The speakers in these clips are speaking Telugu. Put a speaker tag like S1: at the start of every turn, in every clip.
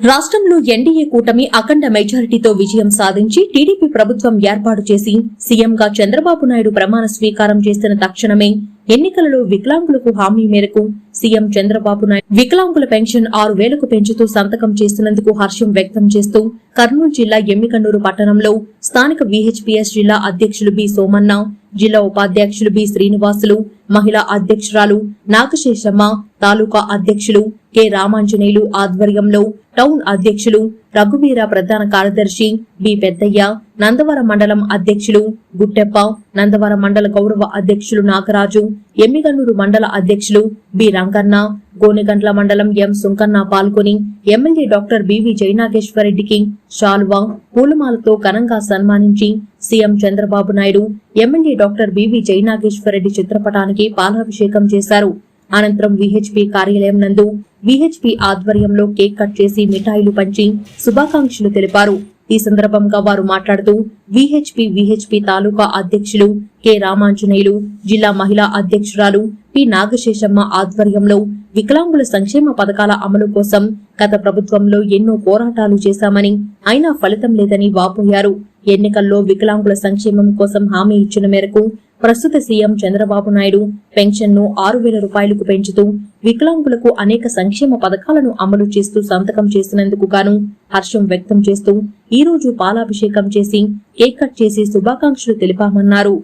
S1: రాష్ట్రంలో ఎన్డీఏ కూటమి అఖండ మెజారిటీతో విజయం సాధించి టీడీపీ ప్రభుత్వం ఏర్పాటు చేసి సీఎంగా చంద్రబాబు నాయుడు ప్రమాణ స్వీకారం చేసిన తక్షణమే ఎన్నికలలో వికలాంగులకు హామీ మేరకు సీఎం చంద్రబాబు నాయుడు వికలాంగుల పెన్షన్ ఆరు వేలకు పెంచుతూ సంతకం చేస్తున్నందుకు హర్షం వ్యక్తం చేస్తూ కర్నూలు జిల్లా ఎమ్మికన్నూరు పట్టణంలో స్థానిక వీహెచ్పీఎస్ జిల్లా అధ్యక్షులు బి సోమన్న జిల్లా ఉపాధ్యక్షులు బి శ్రీనివాసులు మహిళా అధ్యక్షురాలు నాగశేషమ్మ తాలూకా అధ్యక్షులు కె. రామాంజనేయులు ఆధ్వర్యంలో టౌన్ అధ్యక్షులు రఘువీర ప్రధాన కార్యదర్శి బి. పెద్దయ్య నందవరం మండలం అధ్యక్షులు గుట్టెప్ప నందవరం మండల గౌరవ అధ్యక్షులు నాగరాజు ఎమ్మిగన్నూరు మండల అధ్యక్షులు బి. రంగన్న గోనెగండ్ల మండలం ఎం సుంకన్న పాల్గొని ఎమ్మెల్యే డాక్టర్ బివి జయనాగేశ్వరరెడ్డికి షాల్వా పూలమాలతో ఘనంగా సన్మానించి CM Chandrababu Naidu MLA doctor B V Jayanageswara Reddy చిత్రపటానికి పాలాభిషేకం చేశారు. అనంతరం విహెచ్పి కార్యాలయం నందు విహెచ్పి ఆధ్వర్యంలో కేక్ కట్ చేసి మిఠాయిలు పంచి శుభాకాంక్షలు తెలిపారు. ఈ సందర్భంగా వారు మాట్లాడుతూ విహెచ్పి విహెచ్పి తాలూకా అధ్యక్షులు కె రామాంజనేయులు జిల్లా మహిళా అధ్యక్షురాలు పి నాగశేషమ్మ ఆధ్వర్యంలో వికలాంగుల సంక్షేమ పథకాల అమలు కోసం గత ప్రభుత్వంలో ఎన్నో పోరాటాలు చేశామని అయినా ఫలితం లేదని వాపోయారు. ఎన్నికల్లో వికలాంగుల సంక్షేమం కోసం హామీ ఇచ్చిన మేరకు ప్రస్తుత సీఎం చంద్రబాబు నాయుడు పెన్షన్ను ఆరు వేల రూపాయలకు పెంచుతూ వికలాంగులకు అనేక సంక్షేమ పథకాలను అమలు చేస్తూ సంతకం చేసినందుకు గాను హర్షం వ్యక్తం చేస్తూ ఈ రోజు పాలాభిషేకం చేసి కేక్ కట్ చేసి శుభాకాంక్షలు తెలిపామన్నారు.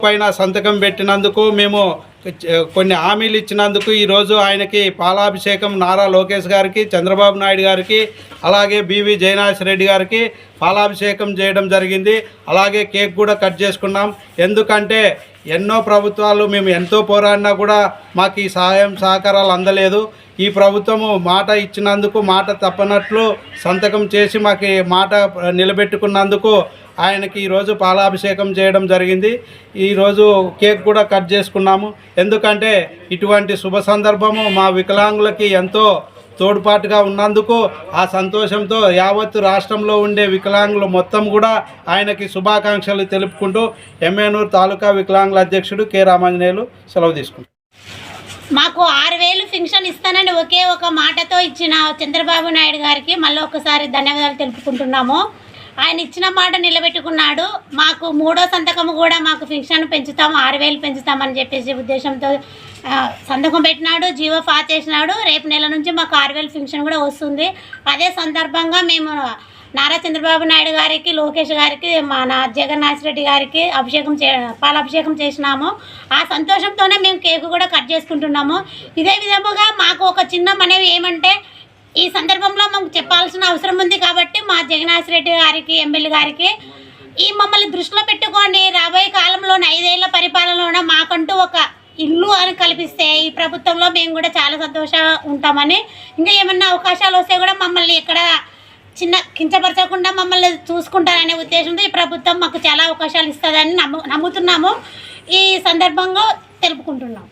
S2: పైన సంతకం పెట్టినందుకు మేము కొన్ని హామీలు ఇచ్చినందుకు ఈరోజు ఆయనకి పాలాభిషేకం నారా లోకేష్ గారికి చంద్రబాబు నాయుడు గారికి అలాగే బీవీ జయనాథ్ రెడ్డి గారికి పాలాభిషేకం చేయడం జరిగింది. అలాగే కేక్ కూడా కట్ చేసుకున్నాం. ఎందుకంటే ఎన్నో ప్రభుత్వాలు మేము ఎంతో పోరాడినా కూడా మాకు ఈ సహాయం సహకారాలు అందలేదు. ఈ ప్రభుత్వము మాట ఇచ్చినందుకు మాట తప్పనట్లు సంతకం చేసి మాకు మాట నిలబెట్టుకున్నందుకు ఆయనకి ఈరోజు పాలాభిషేకం చేయడం జరిగింది. ఈరోజు కేక్ కూడా కట్ చేసుకున్నాము. ఎందుకంటే ఇటువంటి శుభ సందర్భము మా వికలాంగులకి ఎంతో తోడ్పాటుగా ఉన్నందుకు ఆ సంతోషంతో యావత్తు రాష్ట్రంలో ఉండే వికలాంగులు మొత్తం కూడా ఆయనకి శుభాకాంక్షలు తెలుపుకుంటూ ఎమ్మెనూరు తాలూకా వికలాంగుల అధ్యక్షుడు కె రామాంజనేయులు సెలవు తీసుకుంటారు.
S3: మాకు ఆరు వేలు ఫింక్షన్ ఇస్తానని ఒకే ఒక మాటతో ఇచ్చిన చంద్రబాబు నాయుడు గారికి మళ్ళీ ఒకసారి ధన్యవాదాలు తెలుపుకుంటున్నాము. ఆయన ఇచ్చిన మాట నిలబెట్టుకున్నాడు. మాకు మూడో సంతకము కూడా మాకు ఫిక్షన్ పెంచుతాము ఆరు వేలు పెంచుతామని చెప్పేసి ఉద్దేశంతో సంతకం పెట్టినాడు జీవో ఫా చేసినాడు. రేపు నెల నుంచి మాకు ఆరు వేలు ఫిక్షన్ కూడా వస్తుంది. అదే సందర్భంగా మేము నారా చంద్రబాబు నాయుడు గారికి లోకేష్ గారికి మన జగన్నాథ్ రెడ్డి గారికి అభిషేకం చే పాలాభిషేకం చేసినాము. ఆ సంతోషంతోనే మేము కేకు కూడా కట్ చేసుకుంటున్నాము. ఇదే విధముగా మాకు ఒక చిన్న మనవి ఏమంటే ఈ సందర్భంలో మాకు చెప్పాల్సిన అవసరం ఉంది కాబట్టి మా జగన్నాథ్ రెడ్డి గారికి ఎమ్మెల్యే గారికి ఈ మమ్మల్ని దృష్టిలో పెట్టుకొని రాబోయే కాలంలో ఐదేళ్ళ పరిపాలనలోన మాకంటూ ఒక ఇల్లు అని కల్పిస్తే ఈ ప్రభుత్వంలో మేము కూడా చాలా సంతోషంగా ఉంటామని. ఇంకా ఏమన్నా అవకాశాలు వస్తే కూడా మమ్మల్ని ఇక్కడ చిన్న కించపరచకుండా మమ్మల్ని చూసుకుంటారనే ఉద్దేశంతో ఈ ప్రభుత్వం మాకు చాలా అవకాశాలు ఇస్తుందని నమ్ము నమ్ముతున్నాము. ఈ సందర్భంగా తెలుపుకుంటున్నాం.